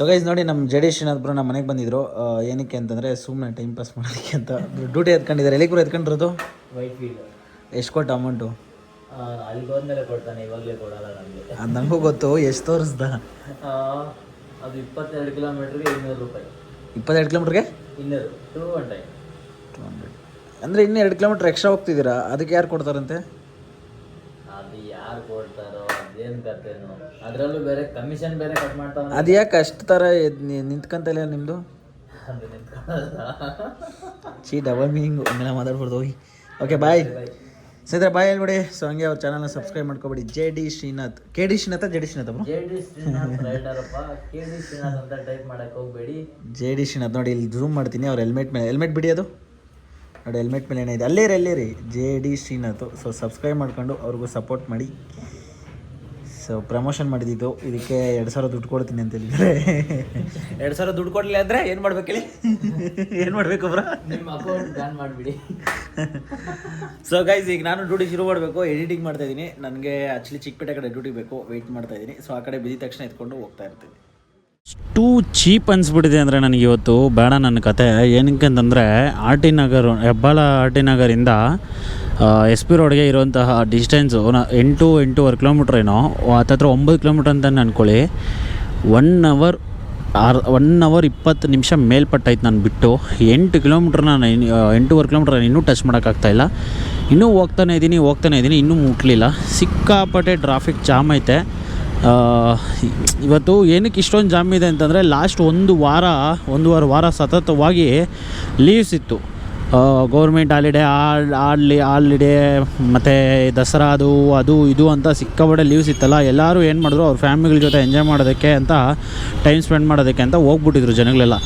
So guys ನೋಡಿ ನಮ್ಮ ಜಡೇಶ್ ಏನಾದ್ರು ನಮ್ಮ ಮನೆಗೆ ಬಂದಿದ್ರು. ಏನಕ್ಕೆ ಅಂತಂದರೆ ಸುಮ್ಮನೆ ಟೈಮ್ ಪಾಸ್ ಮಾಡೋದಕ್ಕೆ ಅಂತ. ಡ್ಯೂಟಿ ಎತ್ಕೊಂಡಿದ್ದಾರೆ. ಎಲ್ಲಿ ಕೂಡ ಎತ್ಕೊಂಡಿರೋದು? ಎಷ್ಟು ಕೊಟ್ಟು ಅಮೌಂಟು ಅದು ನನಗೂ ಗೊತ್ತು. ಎಷ್ಟು ತೋರಿಸ್ದ? ಅದು ಇಪ್ಪತ್ತೆರಡು ಕಿಲೋಮೀಟ್ರಿಗೆ ಇನ್ನೂರು ರೂಪಾಯಿ. ಇಪ್ಪತ್ತೆರಡು ಕಿಲೋಮೀಟ್ರಿಗೆ ಇನ್ನೂರು. ಟೂ ಹಂಡ್ರೆಡ್ ಟು ಹಂಡ್ರೆಡ್ ಅಂದರೆ ಇನ್ನೂ ಎರಡು ಕಿಲೋಮೀಟ್ರ್ ಎಕ್ಸ್ಟ್ರಾ ಹೋಗ್ತಿದ್ದೀರಾ? ಅದಕ್ಕೆ ಯಾರು ಕೊಡ್ತಾರಂತೆ? ಅದು ಯಾರು ಕೊಡ್ತಾರೋ ಅದೇನು ಕತೆನೋ ಅದರಲ್ಲೂ ಬೇರೆ ಕಮಿಷನ್ ಬೇರೆ ಕಟ್ ಮಾಡ್ತಾವ ಅದು ಯಾಕೆ ಅಷ್ಟು ಥರ ನಿಂತ್ಕೊಂತಲ್ಲ ನಿಮ್ಮದು ಚೀ ಡಬಲ್ ಮೀನಿಂಗ್ ಒಮ್ಮೆಲ್ಲ ಮಾತಾಡ್ಬಾರ್ದು ಹೋಗಿ. ಓಕೆ ಬಾಯ್ ಸ್ನೇಹಿತರೆ ಬಾಯ್ ಹೇಳ್ಬಿಡಿ. ಸೊ ಹಂಗೆ ಅವ್ರ ಚಾನಲ್ನ subscribe ಮಾಡ್ಕೊಬೇಡಿ. J D Srinath. K D Srinatha J D Srinath bro? J D Srinath ರೈಡರಪ್ಪ K D Srinath ಅಂತ ಟೈಪ್ ಮಾಡಕ್ಕೆ ಹೋಗ್ಬೇಡಿ. ಜೆ ಡಿ ಶ್ರೀನಾಥ್ ನೋಡಿ ಇಲ್ಲಿ ಜೂಮ್ ಮಾಡ್ತೀನಿ. ಅವ್ರ ಹೆಲ್ಮೆಟ್ ಮೇಲೆ ಹೆಲ್ಮೆಟ್ ಬಿಡಿ ಅದು. ನೋಡಿ ಹೆಲ್ಮೆಟ್ ಮೇಲೆ ಏನಿದೆ ಅಲ್ಲೇ ರೀ ಅಲ್ಲೇ ರೀ J D Srinath. So subscribe ಮಾಡ್ಕೊಂಡು ಅವ್ರಿಗೂ ಸಪೋರ್ಟ್ ಮಾಡಿ. ಸೊ ಪ್ರಮೋಷನ್ ಮಾಡಿದ್ದು. ಇದಕ್ಕೆ ಎರಡು ಸಾವಿರ ದುಡ್ಡು ಕೊಡ್ತೀನಿ ಅಂತ ಹೇಳಿದ್ರೆ ಎರಡು ಸಾವಿರ ದುಡ್ಡು ಕೊಡಲಿಲ್ಲ ಅಂದರೆ ಏನು ಮಾಡ್ಬೇಕು ಹೇಳಿ? ಏನು ಮಾಡಬೇಕು ಬ್ರ? ನಿಮ್ಮ ಅಕೌಂಟ್ ಬ್ಯಾನ್ ಮಾಡಿಬಿಡಿ. ಸೊ ಗೈಸ್ ಈಗ ನಾನು ಡ್ಯೂಟಿ ಶುರು ಮಾಡಬೇಕು. ಎಡಿಟಿಂಗ್ ಮಾಡ್ತಾ ಇದ್ದೀನಿ. ನನಗೆ ಆ್ಯಕ್ಚುಲಿ ಚಿಕ್ಕಪೇಟೆ ಕಡೆ ಡ್ಯೂಟಿ ಬೇಕು. ವೆಯ್ಟ್ ಮಾಡ್ತಾ ಇದ್ದೀನಿ. ಸೊ ಆ ಕಡೆ ಬಿದ್ದ ತಕ್ಷಣ ಎತ್ಕೊಂಡು ಹೋಗ್ತಾ ಇರ್ತೀನಿ. ಟೂ ಚೀಪ್ ಅನಿಸ್ಬಿಟ್ಟಿದೆ ಅಂದರೆ ನನಗೆ ಇವತ್ತು. ಬೇಡ ನನ್ನ ಕತೆ. ಏನಕ್ಕೆ ಅಂತಂದರೆ R T Nagar Hebbal R T ನಗರಿಂದ S P ರೋಡ್ಗೆ ಇರುವಂತಹ ಡಿಸ್ಟೆನ್ಸು ಎಂಟು ಎಂಟೂವರೆ ಕಿಲೋಮೀಟ್ರ್ ಏನೋ ಹತ್ತತ್ರ ಒಂಬತ್ತು ಕಿಲೋಮೀಟ್ರ್ ಅಂತ ಅನ್ಕೊಳ್ಳಿ. One hour or one hour ಇಪ್ಪತ್ತು ನಿಮಿಷ ಮೇಲ್ಪಟ್ಟಾಯ್ತು ನಾನು ಬಿಟ್ಟು. ಎಂಟು ಕಿಲೋಮೀಟ್ರ್ ನಾನು ಎಂಟೂವರೆ ಕಿಲೋಮೀಟ್ರ್ ನಾನು ಇನ್ನೂ ಟಚ್ ಮಾಡೋಕ್ಕಾಗ್ತಾಯಿಲ್ಲ ಇನ್ನೂ ಹೋಗ್ತಾನೆ ಇದ್ದೀನಿ ಹೋಗ್ತಾನೆ ಇದ್ದೀನಿ ಇನ್ನೂ ಮುಟ್ಲಿಲ್ಲ. ಸಿಕ್ಕಾಪಟ್ಟೆ ಟ್ರಾಫಿಕ್ ಜಾಮ್ ಐತೆ. ಇವತ್ತು ಏನಕ್ಕೆ ಇಷ್ಟೊಂದು ಜಾಮ್ ಇದೆ ಅಂತಂದರೆ ಲಾಸ್ಟ್ ಒಂದು ವಾರ ಒಂದೂವರೆ ವಾರ ಸತತವಾಗಿ ಲೀವ್ಸ್ ಇತ್ತು. ಗೌರ್ಮೆಂಟ್ ಹಾಲಿಡೇ ಆಡ್ಲಿ ಹಾಲಿಡೇ ಮತ್ತು ದಸರಾ ಅದು ಅದು, ಇದು ಅಂತ ಸಿಕ್ಕಾಪಟ್ಟೆ ಲೀವ್ಸ್ ಇತ್ತಲ್ಲ, ಎಲ್ಲರೂ ಏನು ಮಾಡಿದ್ರು ಅವ್ರ ಫ್ಯಾಮಿಲಿಗಳ ಜೊತೆ ಎಂಜಾಯ್ ಮಾಡೋದಕ್ಕೆ ಅಂತ ಟೈಮ್ ಸ್ಪೆಂಡ್ ಮಾಡೋದಕ್ಕೆ ಅಂತ ಹೋಗ್ಬಿಟ್ಟಿದ್ರು ಜನಗಳೆಲ್ಲ.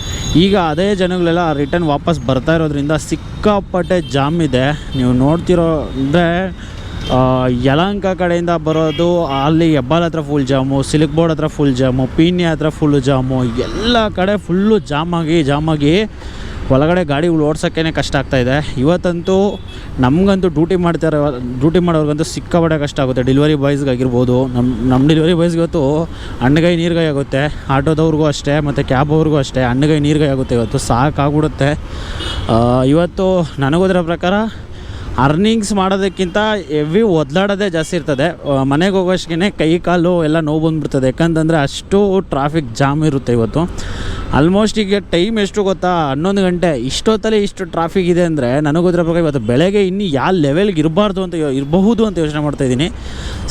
ಈಗ ಅದೇ ಜನಗಳೆಲ್ಲ ರಿಟರ್ನ್ ವಾಪಸ್ ಬರ್ತಾ ಇರೋದ್ರಿಂದ ಸಿಕ್ಕಾಪಟ್ಟೆ ಜಾಮ್ ಇದೆ. ನೀವು ನೋಡ್ತಿರೋ, ಅಂದರೆ ಯಲಹಂಕ ಕಡೆಯಿಂದ ಬರೋದು, ಅಲ್ಲಿ ಹೆಬ್ಬಾಲ್ ಹತ್ರ ಫುಲ್ ಜಾಮು ಸಿಲ್ಕ್ ಬೋರ್ಡ್ ಹತ್ರ ಫುಲ್ ಜಾಮು ಪೀಣ್ಯ ಹತ್ರ ಫುಲ್ ಜಾಮು ಎಲ್ಲ ಕಡೆ ಫುಲ್ಲು ಜಾಮಾಗಿ ಜಾಮಾಗಿ ಒಳಗಡೆ ಗಾಡಿಗಳು ಓಡ್ಸೋಕ್ಕೇ ಕಷ್ಟ ಆಗ್ತಾ ಇದೆ. ಇವತ್ತಂತೂ ನಮಗಂತೂ ಡ್ಯೂಟಿ ಮಾಡ್ತಾರೆ, ಡ್ಯೂಟಿ ಮಾಡೋರ್ಗಂತೂ ಸಿಕ್ಕಾಪಟ್ಟೆ ಕಷ್ಟ ಆಗುತ್ತೆ. ಡೆಲಿವರಿ ಬಾಯ್ಸ್ಗಾಗಿರ್ಬೋದು ನಮ್ಮ ನಮ್ಮ ಡೆಲಿವರಿ ಬಾಯ್ಸ್ಗಿವತ್ತು ಹಣ್ಣುಗೈ ನೀರ್ಗೈ ಆಗುತ್ತೆ. ಆಟೋದವ್ರಿಗೂ ಅಷ್ಟೇ, ಮತ್ತು ಕ್ಯಾಬ್ ಅವ್ರಿಗೂ ಅಷ್ಟೇ ಹಣ್ಣುಗೈ ನೀರ್ಗೈ ಆಗುತ್ತೆ ಇವತ್ತು. ಸಾಕಾಗ್ಬಿಡುತ್ತೆ. ಇವತ್ತು ನನಗೋದ್ರ ಪ್ರಕಾರ ಅರ್ನಿಂಗ್ಸ್ ಮಾಡೋದಕ್ಕಿಂತ ಎವಿ ಒದ್ಲಾಡೋದೇ ಜಾಸ್ತಿ ಇರ್ತದೆ. ಮನೆಗೆ ಹೋಗೋಷ್ಗೆ ಕೈ ಕಾಲು ಎಲ್ಲ ನೋವು ಬಂದುಬಿಡ್ತದೆ. ಯಾಕಂತಂದರೆ ಅಷ್ಟು ಟ್ರಾಫಿಕ್ ಜಾಮ್ ಇರುತ್ತೆ ಇವತ್ತು. ಆಲ್ಮೋಸ್ಟ್ ಈಗ ಟೈಮ್ ಎಷ್ಟು ಗೊತ್ತಾ? ಹನ್ನೊಂದು ಗಂಟೆ. ಇಷ್ಟೊತ್ತಲ್ಲಿ ಇಷ್ಟು ಟ್ರಾಫಿಕ್ ಇದೆ ಅಂದರೆ ನನಗೋದ್ರ ಬಗ್ಗೆ ಇವತ್ತು ಬೆಳಗ್ಗೆ ಇನ್ನೂ ಯಾವ ಲೆವೆಲ್ಗೆ ಇರಬಾರ್ದು ಅಂತ ಇರಬಹುದು ಅಂತ ಯೋಚನೆ ಮಾಡ್ತಾಯಿದ್ದೀನಿ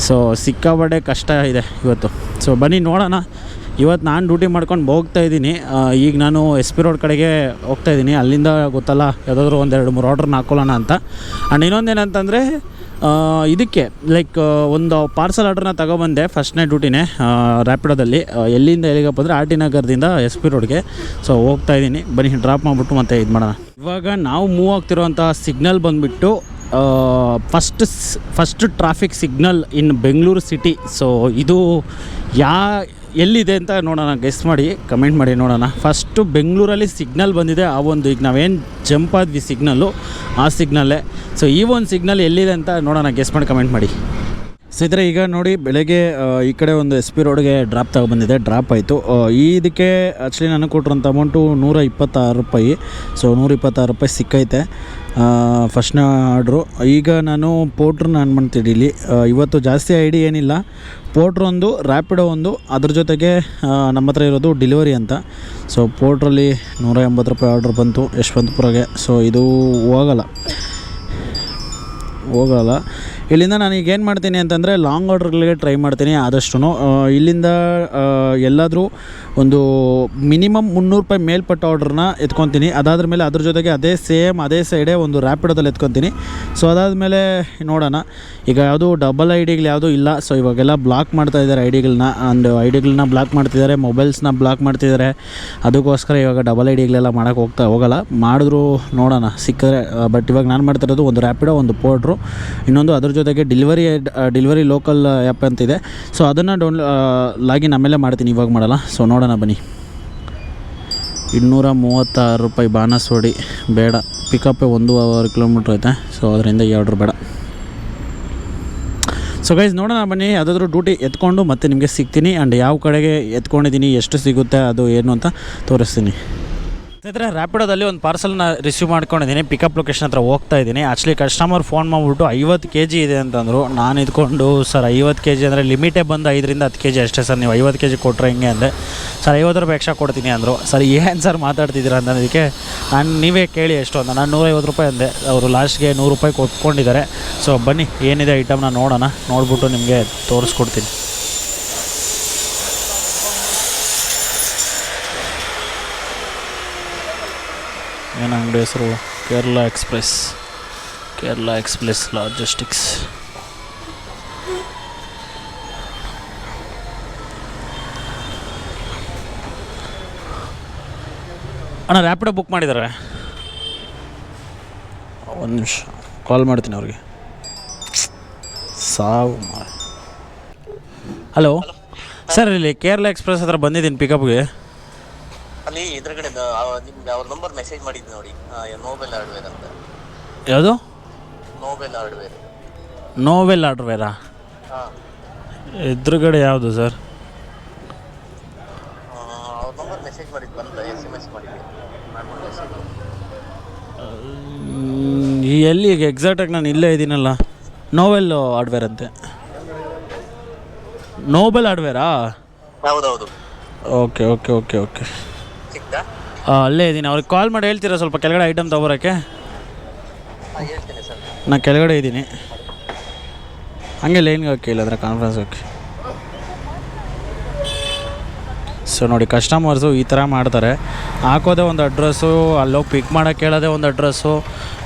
ಸೊ ಸಿಕ್ಕಾಪಟ್ಟೆ ಕಷ್ಟ ಇದೆ ಇವತ್ತು. ಸೊ ಬನ್ನಿ ನೋಡೋಣ. ಇವತ್ತು ನಾನು ಡ್ಯೂಟಿ ಮಾಡ್ಕೊಂಡು ಹೋಗ್ತಾ ಇದ್ದೀನಿ. ಈಗ ನಾನು ಎಸ್ ಪಿ ರೋಡ್ ಕಡೆಗೆ ಹೋಗ್ತಾ ಇದ್ದೀನಿ. ಅಲ್ಲಿಂದ ಗೊತ್ತಲ್ಲ, ಯಾವುದಾದ್ರೂ ಒಂದೆರಡು ಮೂರು ಆರ್ಡ್ರನ್ನ ಹಾಕ್ಕೊಳ್ಳೋಣ ಅಂತ. ಆ್ಯಂಡ್ ಇನ್ನೊಂದೇನಂತಂದರೆ ಇದಕ್ಕೆ ಲೈಕ್ ಒಂದು ಪಾರ್ಸಲ್ ಆರ್ಡ್ರನ್ನ ತಗೊಬಂದೆ ಫಸ್ಟ್ನೇ ಡ್ಯೂಟಿನೇ ರ್ಯಾಪಿಡೋದಲ್ಲಿ ಎಲ್ಲಿಂದ ಎಲ್ಲಿಗಪ್ಪ ಅಂದರೆ ಆರ್ ಟಿ ನಗರದಿಂದ ಎಸ್ ಪಿ ರೋಡ್ಗೆ ಸೊ ಹೋಗ್ತಾ ಇದ್ದೀನಿ. ಬನ್ನಿ ಡ್ರಾಪ್ ಮಾಡಿಬಿಟ್ಟು ಮತ್ತೆ ಇದು ಮಾಡೋಣ. ಇವಾಗ ನಾವು ಮೂವ್ ಆಗ್ತಿರೋಂಥ ಸಿಗ್ನಲ್ ಬಂದುಬಿಟ್ಟು first first traffic signal in Bengaluru city so ಇದು ಯಾ ಎಲ್ಲಿದೆ ಅಂತ ನೋಡೋಣ ಗೆಸ್ ಮಾಡಿ ಕಮೆಂಟ್ ಮಾಡಿ ನೋಡೋಣ. ಫಸ್ಟು ಬೆಂಗಳೂರಲ್ಲಿ ಸಿಗ್ನಲ್ ಬಂದಿದೆ, ಆ ಒಂದು ಈಗ ನಾವೇನು ಜಂಪ್ ಆದ್ವಿ ಸಿಗ್ನಲ್ಲು ಆ ಸಿಗ್ನಲ್ಲೇ ಸೊ ಈ ಒಂದು ಸಿಗ್ನಲ್ ಎಲ್ಲಿದೆ ಅಂತ ನೋಡೋಣ ಗೆಸ್ ಮಾಡಿ ಕಮೆಂಟ್ ಮಾಡಿ. ಸ್ನೇಹಿತರೆ ಈಗ ನೋಡಿ, ಬೆಳಗ್ಗೆ ಈ ಕಡೆ ಒಂದು ಎಸ್ ಪಿ ರೋಡ್ಗೆ ಡ್ರಾಪ್ ತಗೊಬಂದಿದೆ ಡ್ರಾಪ್ ಆಯಿತು. ಈ ಇದಕ್ಕೆ ಆ್ಯಕ್ಚುಲಿ ನನಗೆ ಕೊಟ್ಟಿರೋಂಥ ಅಮೌಂಟು ನೂರ ಇಪ್ಪತ್ತಾರು ರೂಪಾಯಿ. ಸೊ ನೂರ ಇಪ್ಪತ್ತಾರು ರೂಪಾಯಿ ಸಿಕ್ಕೈತೆ. ಫಸ್ಟ್ನ ಆರ್ಡ್ರು. ಈಗ ನಾನು ಪೋಟ್ರನ್ನ ಆನ್ ಮಾಡ್ತೀನಿ ಇಲ್ಲಿ. ಇವತ್ತು ಜಾಸ್ತಿ ಐಡಿ ಏನಿಲ್ಲ. ಪೋಟ್ರ್ ಒಂದು ರ್ಯಾಪಿಡೋ ಒಂದು. ಅದ್ರ ಜೊತೆಗೆ ನಮ್ಮ ಹತ್ರ ಇರೋದು ಡೆಲಿವರಿ ಅಂತ. ಸೊ ಪೋಟ್ರಲ್ಲಿ ನೂರ ಎಂಬತ್ತು ರೂಪಾಯಿ ಆರ್ಡ್ರ್ ಬಂತು, ಯಶವಂತಪುರಗೆ. ಸೊ ಇದು ಹೋಗಲ್ಲ. ಹೋಗಲ್ಲ. ಇಲ್ಲಿಂದ ನಾನು ಈಗ ಏನು ಮಾಡ್ತೀನಿ ಅಂತಂದರೆ ಲಾಂಗ್ ಆರ್ಡ್ರ್ಗಳಿಗೆ ಟ್ರೈ ಮಾಡ್ತೀನಿ ಆದಷ್ಟು ಇಲ್ಲಿಂದ ಎಲ್ಲಾದರೂ ಒಂದು ಮಿನಿಮಮ್ ಮುನ್ನೂರು ರೂಪಾಯಿ ಮೇಲ್ಪಟ್ಟ ಆರ್ಡ್ರನ್ನ ಎತ್ಕೊತೀನಿ. ಅದಾದ್ರ ಮೇಲೆ ಅದ್ರ ಜೊತೆಗೆ ಅದೇ ಸೇಮ್ ಅದೇ ಸೈಡೇ ಒಂದು ರ್ಯಾಪಿಡೋದಲ್ಲಿ ಎತ್ಕೊತೀನಿ. ಸೊ ಅದಾದಮೇಲೆ ನೋಡೋಣ. ಈಗ ಯಾವುದು ಡಬಲ್ ಐ ಡಿಗಳು ಯಾವುದೂ ಇಲ್ಲ. ಸೊ ಇವಾಗೆಲ್ಲ ಬ್ಲಾಕ್ ಮಾಡ್ತಾ ಇದ್ದಾರೆ ಐ ಡಿಗಳನ್ನ ಆ್ಯಂಡ್ ಐ ಡಿಗಳನ್ನ ಬ್ಲಾಕ್ ಮಾಡ್ತಿದ್ದಾರೆ ಮೊಬೈಲ್ಸ್ನ ಬ್ಲಾಕ್ ಮಾಡ್ತಿದ್ದಾರೆ. ಅದಕ್ಕೋಸ್ಕರ ಇವಾಗ ಡಬಲ್ ಐ ಡಿಗಳೆಲ್ಲ ಮಾಡೋಕ್ಕೆ ಹೋಗ್ತಾ ಹೋಗೋಲ್ಲ. ಮಾಡಿದ್ರು ನೋಡೋಣ. ಸಿಕ್ಕರೆ ಬಟ್ ಇವಾಗ ನಾನು ಮಾಡ್ತಿರೋದು ಒಂದು ರ್ಯಾಪಿಡೋ ಒಂದು ಪೌಡ್ರು ಇನ್ನೊಂದು ಅದ್ರ ಜೊತೆಗೆ ಡಿಲಿವರಿ ಡಿಲಿವರಿ ಲೋಕಲ್ ಆ್ಯಪ್ ಅಂತಿದೆ. ಸೊ ಅದನ್ನು ಡೌನ್ ಲಾಗಿನ್ ಆಮೇಲೆ ಮಾಡ್ತೀನಿ, ಇವಾಗ ಮಾಡಲ್ಲ. ಸೊ ನೋಡೋಣ ಬನ್ನಿ. ಇನ್ನೂರ ಮೂವತ್ತಾರು ರೂಪಾಯಿ ಬಾನಸೋಡಿ ಬೇಡ. ಪಿಕಪ್ಪೇ ಒಂದೂವರೆ ಕಿಲೋಮೀಟ್ರ್ ಐತೆ. ಸೊ ಅದರಿಂದ ಎರಡು ಬೇಡ. ಸೊ ಗೈಸ್ ನೋಡೋಣ ಬನ್ನಿ. ಯಾವುದಾದ್ರೂ ಡ್ಯೂಟಿ ಎತ್ಕೊಂಡು ಮತ್ತೆ ನಿಮಗೆ ಸಿಗ್ತೀನಿ. ಆ್ಯಂಡ್ ಯಾವ ಕಡೆಗೆ ಎತ್ಕೊಂಡಿದ್ದೀನಿ, ಎಷ್ಟು ಸಿಗುತ್ತೆ, ಅದು ಏನು ಅಂತ ತೋರಿಸ್ತೀನಿ. ಸ್ನೇಹಿತರೆ ರ್ಯಾಪಿಡೋದಲ್ಲಿ ಒಂದು ಪಾರ್ಸಲ್ನ ರಿಸೀವ್ ಮಾಡ್ಕೊಂಡಿದ್ದೀನಿ. ಪಿಕಪ್ ಲೊಕೇಶನ್ ಹತ್ರ ಹೋಗ್ತಾ ಇದ್ದೀನಿ. ಆ್ಯಕ್ಚುಲಿ ಕಸ್ಟಮರ್ ಫೋನ್ ಮಾಡಿಬಿಟ್ಟು ಐವತ್ತು ಕೆ ಜಿ ಇದೆ ಅಂತಂದರು. ನಾನು ಇದ್ಕೊಂಡು, ಸರ್, ಐವತ್ತು ಕೆ ಜಿ ಅಂದರೆ ಲಿಮಿಟೇ ಬಂದು ಐದರಿಂದ ಹತ್ತು ಕೆ ಜಿ ಅಷ್ಟೇ ಸರ್. ನೀವು ಐವತ್ತು ಕೆ ಜಿ ಕೊಟ್ಟರೆ ಹಿಂಗೆ? ಅಂದೆ. ಸರ್, ಐವತ್ತು ರೂಪಾಯಿ ಎಕ್ಸ್ಟ್ರಾ ಕೊಡ್ತೀನಿ ಅಂದರು. ಸರ್, ಏನು ಸರ್ ಮಾತಾಡ್ತಿದ್ದೀರಾ? ಅಂತ ಅದಕ್ಕೆ ನಾನು ನೀವೇ ಕೇಳಿ ಎಷ್ಟು ಅಂತ ನಾನು ನೂರೈವತ್ತು ರೂಪಾಯಿ ಅಂದೆ. ಅವರು ಲಾಸ್ಟ್ಗೆ ನೂರು ರೂಪಾಯಿ ಕೊಟ್ಕೊಂಡಿದ್ದಾರೆ. ಸೊ ಬನ್ನಿ, ಏನಿದೆ ಐಟಮ್ನ ನೋಡೋಣ. ನೋಡಿಬಿಟ್ಟು ನಿಮಗೆ ತೋರಿಸ್ಕೊಡ್ತೀನಿ. ಏನು ಅಂಗಡಿ ಹೆಸರು Kerala express Kerala express logistics ಅಣ್ಣ ರ್ಯಾಪಿಡೋ ಬುಕ್ ಮಾಡಿದ್ದಾರೆ ಒಂದು ನಿಮಿಷ. ಕಾಲ್ ಮಾಡ್ತೀನಿ ಅವ್ರಿಗೆ. ಸಾವು ಹಲೋ ಸರ್ ಇಲ್ಲಿ ಕೇರಳ ಎಕ್ಸ್ಪ್ರೆಸ್ ಹತ್ರ ಬಂದಿದ್ದೀನಿ ಪಿಕಪ್ಗೆ ಅಲ್ಲಿ ಎದುರುಗಡೆ ನಿಮ್ಗೆ ಅವ್ರ ನಂಬರ್ ಮೆಸೇಜ್ ಮಾಡಿದ್ ನೋಡಿ. ನೋಬೆಲ್ ಹಾರ್ಡ್ವೇರ್ ಅಂತ. ಯಾವುದು? ನೋಬೆಲ್ ಹಾರ್ಡ್ವೇರ್ ನೋವೆಲ್ ಆರ್ಡ್ವೇರಾ ಹಾಂ. ಎದುರುಗಡೆ ಯಾವುದು ಸರ್? ಅವ್ರ ನಂಬರ್ ಮೆಸೇಜ್ ಮಾಡಿದ್ದು ಬಂದ ಎಸ್ ಎಂ ಎಸ್ ಮಾಡಿದ್ದೆ. ಮಾಡ್ಕೊಂಡು message. ಈ ಎಲ್ಲಿ ಈಗ ಎಕ್ಸಾಕ್ಟಾಗಿ ನಾನು ಇಲ್ಲೇ ಇದ್ದೀನಲ್ಲ. ನೋವೆಲ್ ಆಡ್ವೇರ್ ಅಂತೆ. ನೋಬೆಲ್ ಆಡ್ವೇರಾ ಹೌದೌದು. ಓಕೆ ಓಕೆ ಓಕೆ ಓಕೆ ಅಲ್ಲೇ ಇದ್ದೀನಿ ಅವ್ರಿಗೆ ಕಾಲ್ ಮಾಡಿ ಹೇಳ್ತೀರಾ ಸ್ವಲ್ಪ ಕೆಳಗಡೆ ಐಟಮ್ ತೊಗೊಬರೋಕ್ಕೆ ನಾ ಹೇಳ್ತೇನೆ ಸರ್. ನಾನು ಕೆಳಗಡೆ ಇದ್ದೀನಿ ಹಂಗೆ ಲೈನ್ಗೆ ಹೋಗಿ ಇಲ್ಲಾಂದ್ರೆ ಕಾನ್ಫರೆನ್ಸ್ ಹೋಗಿ ಸೊ ನೋಡಿ ಕಸ್ಟಮರ್ಸು ಈ ಥರ ಮಾಡ್ತಾರೆ. ಹಾಕೋದೇ ಒಂದು ಅಡ್ರೆಸ್ಸು ಅಲ್ಲೋಗಿ ಪಿಕ್ ಮಾಡೋಕೆ ಕೇಳೋದೇ ಒಂದು ಅಡ್ರೆಸ್ಸು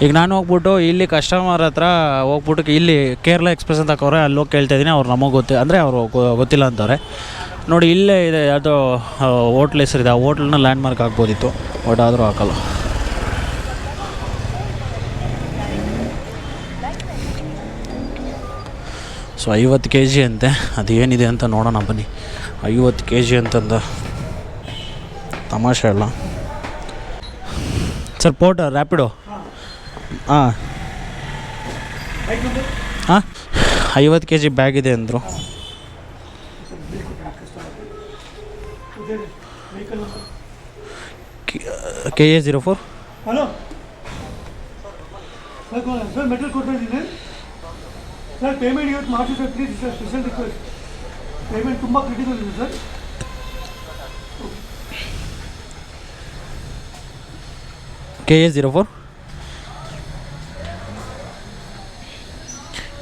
ಈಗ ನಾನು ಹೋಗ್ಬಿಟ್ಟು ಇಲ್ಲಿ ಕಸ್ಟಮರ್ ಹತ್ರ ಹೋಗ್ಬಿಟ್ಟು ಇಲ್ಲಿ ಕೇರಳ ಎಕ್ಸ್ಪ್ರೆಸ್ ಅಂತ ಹಾಕೋರೆ ಅಲ್ಲಿ ಹೋಗಿ ಕೇಳ್ತಾ ಇದ್ದೀನಿ ಅವ್ರು ನಮಗೆ ಗೊತ್ತಿ ಅಂದರೆ ಅವರು ಗೊತ್ತಿಲ್ಲ ಅಂತವ್ರೆ. ನೋಡಿ, ಇಲ್ಲೇ ಇದೆ, ಯಾವುದೋ ಹೋಟ್ಲ್ ಹೆಸರಿದೆ. ಆ ಹೋಟ್ಲನ್ನ ಲ್ಯಾಂಡ್ ಮಾರ್ಕ್ ಆಗ್ಬೋದಿತ್ತು ಬಟ್ ಆದರೂ ಹಾಕಲ್ಲ. ಸೊ ಐವತ್ತು ಕೆ ಜಿ ಅಂತೆ. ಅದೇನಿದೆ ಅಂತ ನೋಡೋಣ, ಬನ್ನಿ. ಐವತ್ತು ಕೆ ಜಿ ಅಂತಂದ. ತಮಾಷೆ ಅಲ್ಲ. ಸರ್ ಪೋಟ ರ್ಯಾಪಿಡೋ ಹಾಂ. ಹಾಂ? ಐವತ್ತು ಕೆ ಜಿ ಬ್ಯಾಗ್ ಇದೆ ಅಂದರು. K A zero four hello sir co- sir metal ಕೊಡ್ತಾ ಇದ್ದೀನಿ ಸರ್ ಪೇಮೆಂಟ್ ಇವತ್ತು ಮಾಡಿಸಿ sir please sir special request payment ತುಂಬ ಕ್ರಿಟಿಕಲ್ ಇದೆ sir K A zero four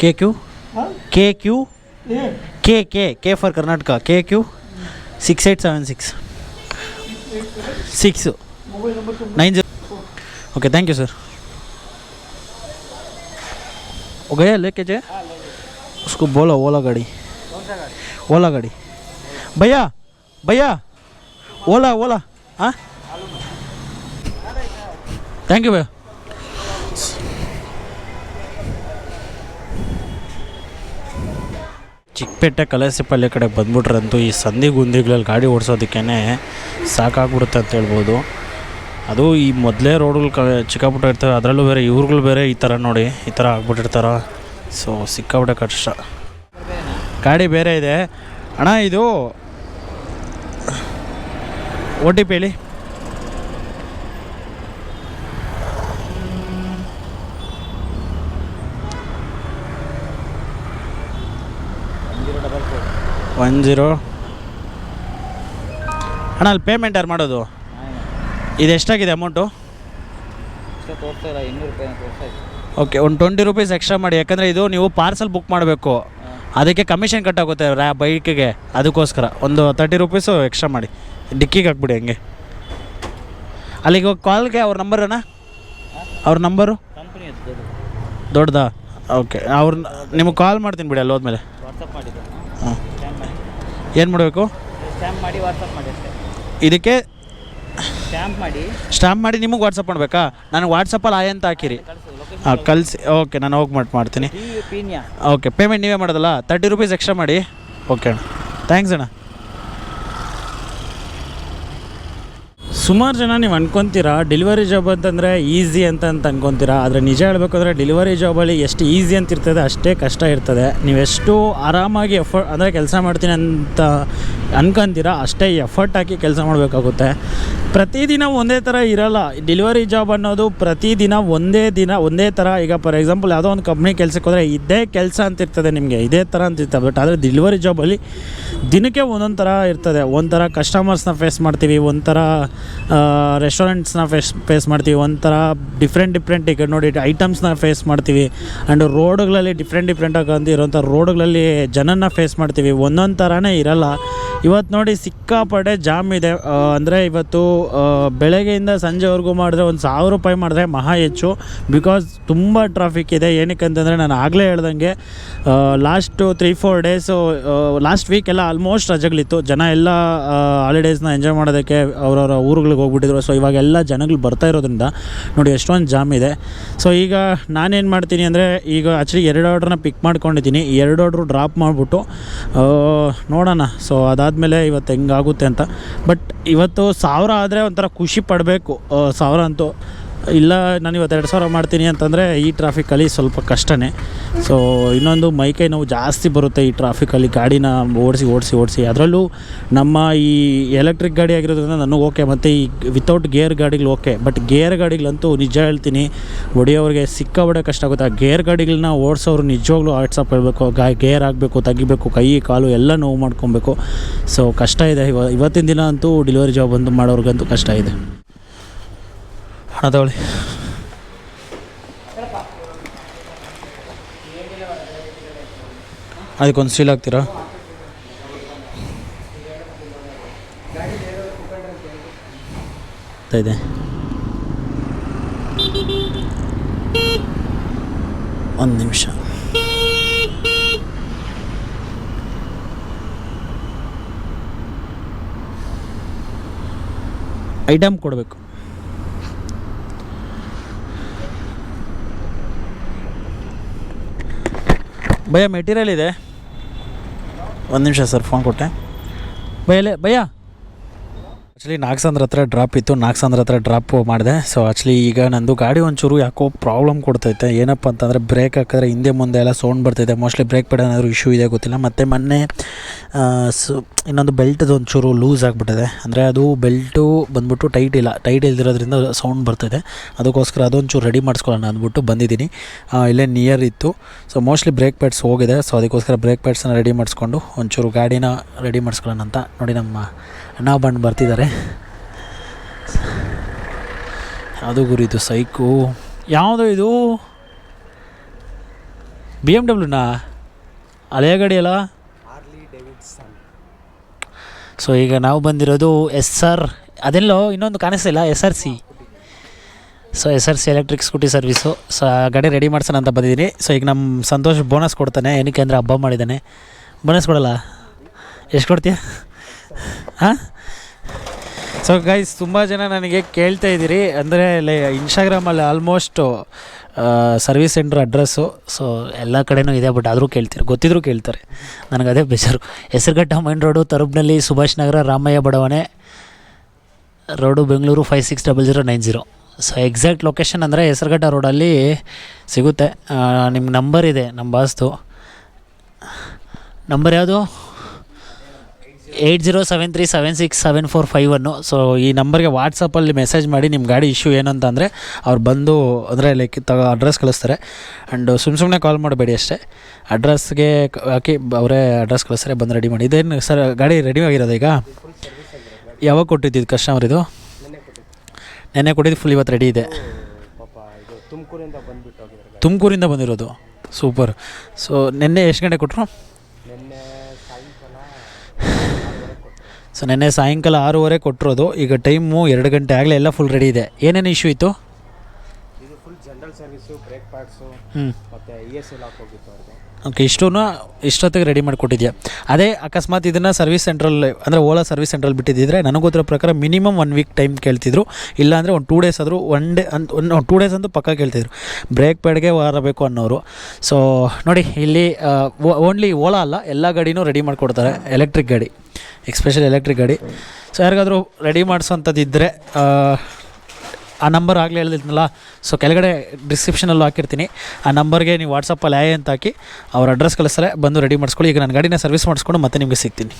K Q ಹಾಂ K Q A K K K for Karnataka K Q six eight seven six six mobile number ತುಂಬ nine zero okay thank you sir वो गया लेके जाए उसको बोलो ओला गाड़ी ओला गाड़ी भैया भैया ओला ओला हाँ थैंक यू भैया ಚಿಕ್ಕಪೇಟೆ ಕಲಸಿಪಲ್ಲೆ ಕಡೆ ಬಂದ್ಬಿಟ್ರಂತೂ ಈ ಸಂಧಿ ಗುಂದಿಗಳಲ್ಲಿ ಗಾಡಿ ಓಡಿಸೋದಕ್ಕೇ ಸಾಕಾಗ್ಬಿಡುತ್ತೆ ಅಂತ ಹೇಳ್ಬೋದು ಅದು ಈ ಮೊದಲೇ ರೋಡ್ಗಳು ಕ ಚಿಕ್ಕಪುಟ್ಟ ಇರ್ತವೆ, ಅದರಲ್ಲೂ ಬೇರೆ ಇವ್ರುಗಳು ಬೇರೆ ಈ ಥರ ನೋಡಿ, ಈ ಥರ ಆಗ್ಬಿಟ್ಟಿರ್ತಾರ. ಸೊ ಸಿಕ್ಕಾಬಿಟ್ಟೆ ಕಷ್ಟ. ಗಾಡಿ ಬೇರೆ ಇದೆ. ಅಣ್ಣ, ಇದು ಓ ಟಿ ಪಿ ಹೇಳಿ. ಒನ್ ಜೀರೋ ಅಣ್ಣ, ಅಲ್ಲಿ ಪೇಮೆಂಟ್ ಯಾರು ಮಾಡೋದು? ಇದು ಎಷ್ಟಾಗಿದೆ ಅಮೌಂಟು ತೋರಿಸ್ತಾ ಇಲ್ಲ ಇನ್ನೂರು ರೂಪಾಯಿ ತೋರಿಸ್ತಾ ಇದೆ ಓಕೆ ಒಂದು ಟ್ವೆಂಟಿ ರುಪೀಸ್ ಎಕ್ಸ್ಟ್ರಾ ಮಾಡಿ. ಯಾಕಂದರೆ ಇದು ನೀವು ಪಾರ್ಸಲ್ ಬುಕ್ ಮಾಡಬೇಕು. ಅದಕ್ಕೆ ಕಮಿಷನ್ ಕಟ್ಟಾಗುತ್ತೆ ರ್ಯಾ ಬೈಕಿಗೆ ಅದಕ್ಕೋಸ್ಕರ. ಒಂದು ತರ್ಟಿ ರುಪೀಸು ಎಕ್ಸ್ಟ್ರಾ ಮಾಡಿ. ಡಿಕ್ಕಿಗೆ ಹಾಕ್ಬಿಡಿ ಹಂಗೆ. ಅಲ್ಲಿಗೆ ಕಾಲ್ಗೆ ಅವ್ರ ನಂಬರ್ ಅಣ್ಣ? ಅವ್ರ ನಂಬರು ಕಂಪ್ನಿ ದೊಡ್ಡದಾ? ಓಕೆ ಅವ್ರ ನಿಮಗೆ ಕಾಲ್ ಮಾಡ್ತೀನಿ ಬಿಡಿ ಅಲ್ಲಿ ಹೋದ್ಮೇಲೆ ವಾಟ್ಸಪ್ ಮಾಡಿದ್ದು. ಹಾಂ. ಏನು ಮಾಡಬೇಕು? ಸ್ಟ್ಯಾಂಪ್ ಮಾಡಿ ವಾಟ್ಸಪ್ ಮಾಡಿ ಅಷ್ಟೇ. ಇದಕ್ಕೆ ಸ್ಟ್ಯಾಂಪ್ ಮಾಡಿ. ಸ್ಟ್ಯಾಂಪ್ ಮಾಡಿ ನಿಮಗೆ ವಾಟ್ಸಪ್ ಮಾಡಬೇಕಾ? ನನಗೆ ವಾಟ್ಸಪ್ಪಲ್ಲಿ ಆಯ್ ಅಂತ ಹಾಕಿರಿ. ಹಾಂ ಕಳಿಸಿ ಓಕೆ ನಾನು ಹೋಗಿ ಮಾಡಿ ಮಾಡ್ತೀನಿ. ಓಕೆ ಪೇಮೆಂಟ್ ನೀವೇ ಮಾಡೋದಲ್ಲ? ತರ್ಟಿ ರುಪೀಸ್ ಎಕ್ಸ್ಟ್ರಾ ಮಾಡಿ. ಓಕೆ ಅಣ್ಣ. ಥ್ಯಾಂಕ್ಸ್ ಅಣ್ಣ. ಸುಮಾರು ಜನ ನೀವು ಅನ್ಕೊತೀರಾ ಡೆಲಿವರಿ ಜಾಬ್ ಅಂತಂದರೆ ಈಸಿ ಅಂತ ಅಂತ ಅನ್ಕೊತೀರಾ? ಆದರೆ ನಿಜ ಹೇಳಬೇಕಂದ್ರೆ ಡೆಲಿವರಿ ಜಾಬಲ್ಲಿ ಎಷ್ಟು ಈಸಿ ಅಂತ ಇರ್ತದೆ, ಅಷ್ಟೇ ಕಷ್ಟ ಇರ್ತದೆ. ನೀವೆಷ್ಟು ಆರಾಮಾಗಿ ಎಫರ್ಟ್ ಅಂದರೆ ಕೆಲಸ ಮಾಡ್ತೀನಿ ಅಂತ ಅನ್ಕೊಂತೀರಾ, ಅಷ್ಟೇ ಎಫರ್ಟ್ ಹಾಕಿ ಕೆಲಸ ಮಾಡಬೇಕಾಗುತ್ತೆ. ಪ್ರತಿದಿನ ಒಂದೇ ಥರ ಇರಲ್ಲ. ಡೆಲಿವರಿ ಜಾಬ್ ಅನ್ನೋದು ಪ್ರತಿದಿನ ಒಂದೇ ದಿನ, ಒಂದೇ ಥರ ಈಗ ಫಾರ್ ಎಕ್ಸಾಂಪಲ್ ಯಾವುದೋ ಒಂದು ಕಂಪ್ನಿ ಕೆಲಸಕ್ಕೆ ಹೋದರೆ ಇದೇ ಕೆಲಸ ಅಂತ ಇರ್ತದೆ ನಿಮಗೆ, ಇದೇ ಥರ ಅಂತ ಇರ್ತದೆ. ಬಟ್ ಆದರೆ ಡೆಲಿವರಿ ಜಾಬಲ್ಲಿ ದಿನಕ್ಕೆ ಒಂದೊಂದು ಥರ ಇರ್ತದೆ. ಒಂಥರ ಕಸ್ಟಮರ್ಸ್ನ ಫೇಸ್ ಮಾಡ್ತೀವಿ ಒಂಥರ ರೆಸ್ಟೋರೆಂಟ್ಸ್ನ ಫೇಸ್ ಫೇಸ್ ಮಾಡ್ತೀವಿ. ಒಂಥರ ಡಿಫ್ರೆಂಟ್ ಡಿಫ್ರೆಂಟ್ ಈಗ ನೋಡಿ ಐಟಮ್ಸ್ನ ಫೇಸ್ ಮಾಡ್ತೀವಿ. ಆ್ಯಂಡ್ ರೋಡ್ಗಳಲ್ಲಿ ಡಿಫ್ರೆಂಟ್ ಡಿಫ್ರೆಂಟಾಗಿ ಅಂತ ಇರೋಂಥ ರೋಡ್ಗಳಲ್ಲಿ ಜನನ ಫೇಸ್ ಮಾಡ್ತೀವಿ. ಒಂದೊಂದು ಥರನೇ ಇರಲ್ಲ. ಇವತ್ತು ನೋಡಿ ಸಿಕ್ಕಾಪಟ್ಟೆ ಜಾಮ್ ಇದೆ. ಅಂದರೆ ಇವತ್ತು ಬೆಳಗ್ಗೆಯಿಂದ ಸಂಜೆವರೆಗೂ ಮಾಡಿದ್ರೆ ಒಂದು ಸಾವಿರ ರೂಪಾಯಿ ಮಾಡಿದ್ರೆ ಮಹಾ ಹೆಚ್ಚು. ಬಿಕಾಸ್ ತುಂಬ ಟ್ರಾಫಿಕ್ ಇದೆ. ಏನಕ್ಕೆ ಅಂತಂದರೆ ನಾನು ಆಗಲೇ ಹೇಳ್ದಂಗೆ last three four days last ವೀಕೆಲ್ಲ almost ರಜೆಗಳಿತ್ತು. ಜನ ಎಲ್ಲ ಹಾಲಿಡೇಸ್ನ ಎಂಜಾಯ್ ಮಾಡೋದಕ್ಕೆ ಅವ್ರವ್ರ ಊರುಗಳಿಗೆ ಹೋಗ್ಬಿಟ್ಟಿದ್ರು. ಸೊ ಇವಾಗೆಲ್ಲ ಜನಗಳು ಬರ್ತಾ ಇರೋದ್ರಿಂದ ನೋಡಿ ಎಷ್ಟೊಂದು ಜಾಮ್ ಇದೆ. ಸೊ ಈಗ ನಾನೇನು ಮಾಡ್ತೀನಿ ಅಂದರೆ ಈಗ ಆ್ಯಕ್ಚುಲಿ ಎರಡು ಆರ್ಡ್ರನ್ನ ಪಿಕ್ ಮಾಡ್ಕೊಂಡಿದ್ದೀನಿ. ಎರಡು ಆರ್ಡ್ರು ಡ್ರಾಪ್ ಮಾಡಿಬಿಟ್ಟು ನೋಡೋಣ. ಸೊ ಅದಾದಮೇಲೆ ಇವತ್ತು ಹೆಂಗಾಗುತ್ತೆ ಅಂತ. ಬಟ್ ಇವತ್ತು ಸಾವಿರ ಆದರೆ ಒಂಥರ ಖುಷಿ ಪಡಬೇಕು. ಸಾವಿರ ಅಂತೂ. ಇಲ್ಲ ನಾನು ಇವತ್ತು ಎರಡು ಸಾವಿರ ಮಾಡ್ತೀನಿ ಅಂತಂದರೆ ಈ ಟ್ರಾಫಿಕಲ್ಲಿ ಸ್ವಲ್ಪ ಕಷ್ಟನೇ. ಸೊ ಇನ್ನೊಂದು ಮೈಕೈ ನೋವು ಜಾಸ್ತಿ ಬರುತ್ತೆ ಈ ಟ್ರಾಫಿಕ್ಕಲ್ಲಿ ಗಾಡಿನ ಓಡಿಸಿ ಓಡಿಸಿ ಓಡಿಸಿ. ಅದರಲ್ಲೂ ನಮ್ಮ ಈ ಎಲೆಕ್ಟ್ರಿಕ್ ಗಾಡಿ ಆಗಿರೋದ್ರಿಂದ ನನಗೆ ಓಕೆ ಮತ್ತು ಈ ವಿತೌಟ್ ಗೇರ್ ಗಾಡಿಗಳು ಓಕೆ ಬಟ್ ಗೇರ್ ಗಾಡಿಗಳಂತೂ ನಿಜ ಹೇಳ್ತೀನಿ ಹೊಡಿಯೋರಿಗೆ ಸಿಕ್ಕಾಬಡೆ ಕಷ್ಟ ಆಗುತ್ತೆ. ಆ ಗೇರ್ ಗಾಡಿಗಳನ್ನ ಓಡಿಸೋರು ನಿಜವಾಗ್ಲೂ ವಾಟ್ಸಪ್ ಹೇಳಬೇಕು ಗಾ ಗೇರ್ ಆಗಬೇಕು, ತೆಗಿಬೇಕು, ಕೈ, ಕಾಲು ಎಲ್ಲ ನೋವು ಮಾಡ್ಕೊಬೇಕು. ಸೊ ಕಷ್ಟ ಇದೆ. ಇವ, ಇವತ್ತಿನ ದಿನ ಅಂತೂ ಡೆಲಿವರಿ ಜಾಬ್ ಅಂತೂ ಮಾಡೋರಿಗಂತೂ ಕಷ್ಟ ಇದೆ. ಹಣ ತಗೊಳ್ಳಿ. ಅದಕ್ಕೊಂದು ಸೀಲ್ ಹಾಕ್ತೀರಾ? ಇದೆ ಒಂದು ನಿಮಿಷ. ಐಟಮ್ ಕೊಡಬೇಕು. ಭಯ ಮೆಟೀರಿಯಲ್ ಇದೆ. ಒಂದು ನಿಮಿಷ ಸರ್ ಫೋನ್ ಕೊಟ್ಟೆ. ಭಯ. ಆ್ಯಕ್ಚುಲಿ ನಾಗಸಂದ್ರ ಹತ್ರ ಡ್ರಾಪ್ ಇತ್ತು. ನಾಗಸಂದ್ರ ಹತ್ರ ಡ್ರಾಪ್ ಮಾಡಿದೆ. ಸೊ ಆ್ಯಕ್ಚುಲಿ ಈಗ ನಂದು ಗಾಡಿ ಒಂಚೂರು ಯಾಕೋ ಪ್ರಾಬ್ಲಮ್ ಕೊಡ್ತೈತೆ. ಏನಪ್ಪ ಅಂತಂದರೆ ಬ್ರೇಕ್ ಹಾಕಿದ್ರೆ ಹಿಂದೆ ಮುಂದೆ ಎಲ್ಲ ಸೌಂಡ್ ಬರ್ತೈತೆ ಮೋಸ್ಟ್ಲಿ ಬ್ರೇಕ್ ಪಡೆ ಏನಾದರೂ ಇಶ್ಯೂ ಇದೆ ಗೊತ್ತಿಲ್ಲ. ಮತ್ತು ಮೊನ್ನೆ ಸೊ, ಇನ್ನೊಂದು ಬೆಲ್ಟ್ದು ಒಂಚೂರು ಲೂಸ್ ಆಗಿಬಿಟ್ಟಿದೆ. ಅಂದರೆ ಅದು ಬೆಲ್ಟು ಬಂದ್ಬಿಟ್ಟು ಟೈಟ್ ಇಲ್ಲ. ಟೈಟ್ ಇಲ್ದಿರೋದ್ರಿಂದ ಸೌಂಡ್ ಬರ್ತಿದೆ. ಅದಕ್ಕೋಸ್ಕರ ಅದೊಂಚೂರು ರೆಡಿ ಮಾಡಿಸ್ಕೊಳ್ಳೋಣ ಅಂದ್ಬಿಟ್ಟು ಬಂದಿದ್ದೀನಿ. ಇಲ್ಲೇ ನಿಯರ್ ಇತ್ತು. ಸೊ ಮೋಸ್ಟ್ಲಿ ಬ್ರೇಕ್ ಪ್ಯಾಡ್ಸ್ ಹೋಗಿದೆ. ಸೊ ಅದಕ್ಕೋಸ್ಕರ ಬ್ರೇಕ್ ಪ್ಯಾಡ್ಸನ್ನ ರೆಡಿ ಮಾಡಿಸ್ಕೊಂಡು ಒಂಚೂರು ಗಾಡಿನ ರೆಡಿ ಮಾಡಿಸ್ಕೊಳ್ಳೋಣ ಅಂತ ನೋಡಿ ನಮ್ಮ ಅಣ್ಣ ಬಂದು ಬರ್ತಿದ್ದಾರೆ. ಯಾವುದು ಗುರು ಇದು ಸೈಕು. ಯಾವುದು ಇದು? ಬಿ ಎಂ ಡಬ್ಲ್ಯೂನಾ ಹಳೆಯ ಗಾಡಿ ಅಲ್ಲ? ಸೊ ಈಗ ನಾವು ಬಂದಿರೋದು ಎಸ್ ಆರ್ ಅದೆಲ್ಲೋ ಇನ್ನೊಂದು ಕಾಣಿಸ್ತಿಲ್ಲ S R C so S R C electric scooty service so ಆ ಗಾಡಿ ರೆಡಿ ಮಾಡ್ಸೋಣ ಅಂತ ಬಂದಿದ್ದೀನಿ. ಸೊ ಈಗ ನಮ್ಮ ಸಂತೋಷ್ ಬೋನಸ್ ಕೊಡ್ತಾನೆ. ಏನಕ್ಕೆ ಅಂದರೆ ಹಬ್ಬ ಮಾಡಿದ್ದಾನೆ. ಬೋನಸ್ ಕೊಡಲ್ಲ. ಎಷ್ಟು ಕೊಡ್ತೀಯ? ಹಾಂ? ಸೊ ಗೈಸ್ ತುಂಬ ಜನ ನನಗೆ ಕೇಳ್ತಾ ಇದ್ದೀರಿ. ಅಂದರೆ ಇನ್ಸ್ಟಾಗ್ರಾಮಲ್ಲಿ almost service centre address so ಎಲ್ಲ ಕಡೆನೂ ಇದೆ ಬಟ್ ಆದರೂ ಕೇಳ್ತಾರೆ. ಗೊತ್ತಿದ್ರು ಕೇಳ್ತಾರೆ. ನನಗೆ ಅದೇ ಬೇಜಾರು. ಹೆಸರುಘಟ್ಟ ಮೈನ್ ರೋಡು ತರುಬ್ನಲ್ಲಿ ಸುಭಾಷ್ ನಗರ, ರಾಮಯ್ಯ ಬಡಾವಣೆ road Bengaluru five six double zero nine zero so exact location ಅಂದರೆ ಹೆಸರುಘಟ್ಟ ರೋಡಲ್ಲಿ ಸಿಗುತ್ತೆ. ನಿಮ್ಮ ನಂಬರ್ ಇದೆ ನಮ್ಮ ಬಾಸ್ದು ನಂಬರ್ ಯಾವುದು? Eight zero seven three seven six seven four five one so ಈ ನಂಬರ್ಗೆ ವಾಟ್ಸಪ್ಪಲ್ಲಿ ಮೆಸೇಜ್ ಮಾಡಿ ನಿಮ್ಮ ಗಾಡಿ ಇಶ್ಯೂ ಏನು ಅಂತ ಅಂದರೆ ಅವ್ರು ಬಂದು ಅಂದರೆ ಲೈಕ್ ತಗೋ ಅಡ್ರೆಸ್ ಕಳಿಸ್ತಾರೆ. ಆ್ಯಂಡ್ ಸುಮ್ಮ ಸುಮ್ಮನೆ ಕಾಲ್ ಮಾಡಬೇಡಿ ಅಷ್ಟೇ. ಅಡ್ರೆಸ್ಗೆ ಹಾಕಿ ಅವರೇ ಅಡ್ರೆಸ್ ಕಳಿಸ್ತಾರೆ ಬಂದು ರೆಡಿ ಮಾಡಿ. ಇದೇನು ಸರ್ ಗಾಡಿ ರೆಡಿ ಆಗಿರೋದು ಈಗ? ಯಾವಾಗ ಕೊಟ್ಟಿದ್ದು ಕಸ್ಟಮರ್ ಇದು? ನೆನ್ನೆ ಕೊಟ್ಟಿದ್ದು ಫುಲ್ ಇವತ್ತು ರೆಡಿ ಇದೆ. ತುಮಕೂರಿಂದ ಬಂದಿರೋದು. ಸೂಪರ್ ಸೊ ನಿನ್ನೆ ಎಷ್ಟು ಗಂಟೆ ಕೊಟ್ಟರು ಸೊ ನೆನ್ನೆ ಸಾಯಂಕಾಲ ಆರೂವರೆ ಕೊಟ್ಟಿರೋದು. ಈಗ ಟೈಮು ಎರಡು ಗಂಟೆ ಆಗಲೇ ಎಲ್ಲ ಫುಲ್ ರೆಡಿ ಇದೆ. ಏನೇನು ಇಶ್ಯೂ ಇತ್ತು? ಇದು full general service brake pads ಹ್ಞೂ ಮತ್ತು ಇ ಎಸ್ ಎಲ್ ಹಾಕೋಗಿತ್ತು ಅವ್ರಿಗೆ ಓಕೆ ಇಷ್ಟೂ ಇಷ್ಟೊತ್ತಿಗೆ ರೆಡಿ ಮಾಡಿಕೊಟ್ಟಿದ್ಯಾ? ಅದೇ ಅಕಸ್ಮಾತ್ ಇದನ್ನು ಸರ್ವಿಸ್ ಸೆಂಟ್ರಲ್ಲಿ ಅಂದರೆ ಓಲಾ ಸರ್ವಿಸ್ ಸೆಂಟ್ರಲ್ಲಿ ಬಿಟ್ಟಿದ್ದಿದ್ರೆ ನನಗೆ ಗೊತ್ತಿರೋ ಪ್ರಕಾರ ಮಿನಿಮಮ್ ಒನ್ ವೀಕ್ ಟೈಮ್ ಕೇಳ್ತಿದ್ರು. ಇಲ್ಲಾಂದರೆ ಒಂದು ಟೂ ಡೇಸ್ ಆದರೂ ಒನ್ ಡೇ ಅಂತ ಒಂದು ಟೂ ಡೇಸ್ ಅಂತೂ ಪಕ್ಕ ಕೇಳ್ತಿದ್ರು. ಬ್ರೇಕ್ ಪ್ಯಾಡ್ಗೆ ವಾರ ಬೇಕು ಅನ್ನೋರು. ಸೊ ನೋಡಿ ಇಲ್ಲಿ ಓನ್ಲಿ ಓಲಾ ಅಲ್ಲ ಎಲ್ಲ ಗಾಡಿನೂ ರೆಡಿ ಮಾಡಿಕೊಡ್ತಾರೆ ಎಲೆಕ್ಟ್ರಿಕ್ ಗಾಡಿ. ಎಕ್ಸ್ಪೆಷಲ್ ಎಲೆಕ್ಟ್ರಿಕ್ ಗಾಡಿ. ಸೊ ಯಾರಿಗಾದರೂ ರೆಡಿ ಮಾಡಿಸೋಂಥದ್ದಿದ್ದರೆ ಆ ನಂಬರ್ ಆಗಲೇ ಹೇಳಿದ್ನಲ್ಲ ಸೊ ಕೆಳಗಡೆ ಡಿಸ್ಕ್ರಿಪ್ಷನಲ್ಲೂ ಹಾಕಿರ್ತೀನಿ. ಆ ನಂಬರ್ಗೆ ನೀವು ವಾಟ್ಸಪ್ಪಲ್ಲಿ ಆಯ್ ಅಂತ ಹಾಕಿ, ಅವ್ರ ಅಡ್ರೆಸ್ ಕಳಿಸ್ತಾರೆ ಬಂದು ರೆಡಿ ಮಾಡಿಸ್ಕೊಳ್ಳಿ. ಈಗ ನನ್ನ ಗಾಡಿನ ಸರ್ವಿಸ್ ಮಾಡಿಸ್ಕೊಂಡು ಮತ್ತೆ ನಿಮಗೆ ಸಿಗ್ತೀನಿ.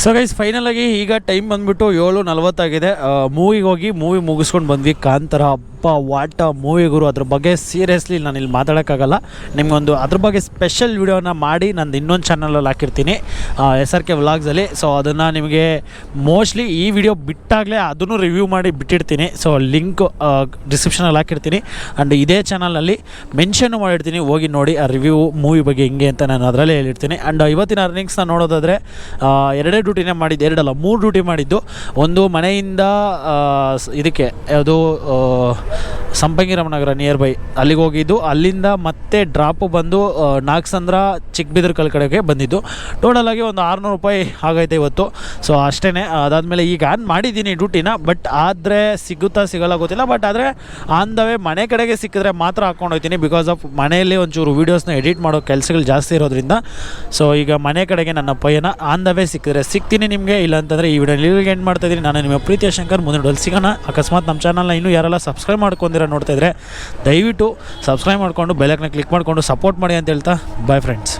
ಸೊ ಗೈಸ್ ಫೈನಲಾಗಿ ಈಗ ಟೈಮ್ ಬಂದುಬಿಟ್ಟು ಏಳು ನಲ್ವತ್ತಾಗಿದೆ. ಮೂವಿಗೆ ಹೋಗಿ ಮೂವಿ ಮುಗಿಸ್ಕೊಂಡು ಬಂದ್ವಿ. ಕಾಂತಾರ ಅಪ್ಪ ವಾಟ, ಮೂವಿ ಗುರು, ಅದ್ರ ಬಗ್ಗೆ ಸೀರಿಯಸ್ಲಿ ನಾನು ಇಲ್ಲಿ ಮಾತಾಡೋಕ್ಕಾಗಲ್ಲ. ನಿಮಗೊಂದು ಅದ್ರ ಬಗ್ಗೆ ಸ್ಪೆಷಲ್ ವಿಡಿಯೋನ ಮಾಡಿ ನಂದು ಇನ್ನೊಂದು ಚಾನಲಲ್ಲಿ ಹಾಕಿರ್ತೀನಿ ಎಸ್ ಆರ್ ಕೆ ವ್ಲಾಗ್ಸಲ್ಲಿ ಸೊ ಅದನ್ನು ನಿಮಗೆ ಮೋಸ್ಟ್ಲಿ ಈ ವಿಡಿಯೋ ಬಿಟ್ಟಾಗಲೇ ಅದನ್ನು ರಿವ್ಯೂ ಮಾಡಿ ಬಿಟ್ಟಿರ್ತೀನಿ. ಸೊ ಲಿಂಕ್ ಡಿಸ್ಕ್ರಿಪ್ಷನಲ್ಲಿ ಹಾಕಿರ್ತೀನಿ. ಆ್ಯಂಡ್ ಇದೇ ಚಾನಲಲ್ಲಿ ಮೆನ್ಷನ್ ಮಾಡಿರ್ತೀನಿ, ಹೋಗಿ ನೋಡಿ ಆ ರಿವ್ಯೂ ಮೂವಿ ಬಗ್ಗೆ ಹಿಂಗೆ ಅಂತ ನಾನು ಅದರಲ್ಲೇ ಹೇಳಿರ್ತೀನಿ. ಆ್ಯಂಡ್ ಇವತ್ತಿನ ಅರ್ನಿಂಗ್ಸ್ನ ನೋಡೋದಾದರೆ ಎರಡೇ ಡ್ಯೂಟಿನೇ ಮಾಡಿದ್ದು, ಎರಡಲ್ಲ, ಮೂರು ಡ್ಯೂಟಿ ಮಾಡಿದ್ದು. ಒಂದು ಮನೆಯಿಂದ ಇದಕ್ಕೆ, ಯಾವುದು ಸಂಪಂಗಿ ರಾಮನಗರ ನಿಯರ್ ಬೈ ಅಲ್ಲಿಗೆ ಹೋಗಿದ್ದು. ಅಲ್ಲಿಂದ ಮತ್ತೆ ಡ್ರಾಪು ಬಂದು ನಾಗಸಂದ್ರ ಚಿಕ್ಕಬಿದ್ರ ಕಲ್ ಕಡೆಗೆ ಬಂದಿದ್ದು. ಟೋಟಲ್ ಆಗಿ ಒಂದು ಆರುನೂರು ರೂಪಾಯಿ ಆಗೈತೆ ಇವತ್ತು. ಸೊ ಅಷ್ಟೇ ಅದಾದಮೇಲೆ ಈಗ ಆನ್ ಮಾಡಿದ್ದೀನಿ ಡ್ಯೂಟಿನ ಬಟ್ ಆದರೆ ಸಿಗುತ್ತಾ ಸಿಗಲ್ಲ ಗೊತ್ತಿಲ್ಲ. ಬಟ್ ಆದರೆ ಆನ್ ದ ವೇ ಮನೆ ಕಡೆಗೆ ಸಿಕ್ಕಿದ್ರೆ ಮಾತ್ರ ಹಾಕ್ಕೊಂಡು ಹೋಗ್ತೀನಿ ಬಿಕಾಸ್ ಆಫ್ ಮನೆಯಲ್ಲಿ ಒಂಚೂರು ವೀಡಿಯೋಸ್ನ ಎಡಿಟ್ ಮಾಡೋ ಕೆಲಸಗಳು ಜಾಸ್ತಿ ಇರೋದ್ರಿಂದ. ಸೊ ಈಗ ಮನೆ ಕಡೆಗೆ ನನ್ನ ಪಯ್ಯನ ಆನ್ ದ ವೇ ಸಿಕ್ಕಿದ್ರೆ ಸಿಗ್ತೀನಿ ನಿಮಗೆ. ಇಲ್ಲ ಅಂತಂದರೆ ಈ ವಿಡಿಯೋ ಇಲ್ಲಿಗೆ ಎಂಡ್ ಮಾಡ್ತಾ ಇದ್ದೀನಿ. ನಾನು ನಿಮ್ಮ ಪ್ರೀತಿಯ ಶಂಕರ್. ವಿಡಿಯೋಲಿ ಸಿಗೋಣ. ಅಕಸ್ಮಾತ್ ನಮ್ಮ ಚಾನಲ್ನ ಇನ್ನೂ ಯಾರೆಲ್ಲ ಸಬ್ಸ್ಕ್ರೈಬ್ ಮಾಡ್ಕೊಂಡಿರ ನೋಡ್ತಾ ಇದ್ರೆ ದಯವಿಟ್ಟು ಸಬ್ಸ್ಕ್ರೈಬ್ ಮಾಡಿಕೊಂಡು ಬೆಲಕ್ನ ಕ್ಲಿಕ್ ಮಾಡಿಕೊಂಡು ಸಪೋರ್ಟ್ ಮಾಡಿ ಅಂತ ಹೇಳ್ತಾ ಬಾಯ್ ಫ್ರೆಂಡ್ಸ್